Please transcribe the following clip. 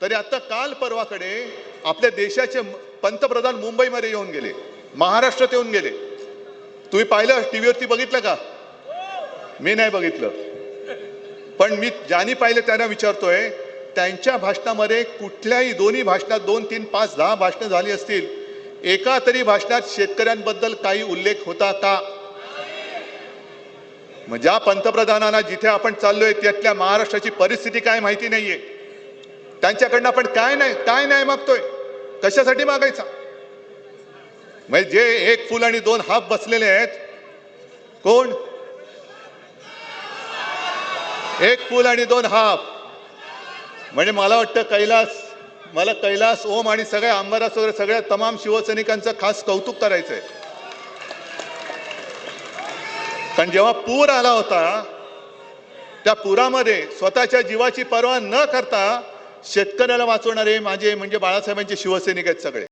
तरी आता काल परवाकडे आपल्या देशाचे पंतप्रधान मुंबईमध्ये येऊन गेले महाराष्ट्रात येऊन गेले. तुम्ही पाहिलं टीव्हीवरती बघितलं का? मी नाही बघितलं. पण मी ज्यांनी पाहिलं त्यांना विचारतोय त्यांच्या भाषणामध्ये कुठल्याही दोन्ही भाषणात दोन तीन पाच दहा भाषणं झाली असतील एका तरी भाषणात शेतकऱ्यांबद्दल काही उल्लेख होता का? ज्या पंतप्रधानांना जिथे आपण चाललोय त्यातल्या महाराष्ट्राची परिस्थिती काय माहिती नाहीये. त्यांच्याकडनं आपण काय नाही काय नाही मागतोय? कशासाठी मागायचा? म्हणजे जे एक फुल आणि दोन हाफ बसलेले आहेत कोण? एक फुल आणि दोन हाफ. म्हणजे मला वाटतं कैलास मला कैलास ओम आणि सगळ्या आमदारास वगैरे सगळ्या तमाम शिवसैनिकांचं खास कौतुक करायचंय. कारण जेव्हा पूर आला होता त्या पुरामध्ये स्वतःच्या जीवाची पर्वा न करता शेतकऱ्याला वाचवणारे माझे म्हणजे बाळासाहेबांचे शिवसैनिक आहेत सगळे.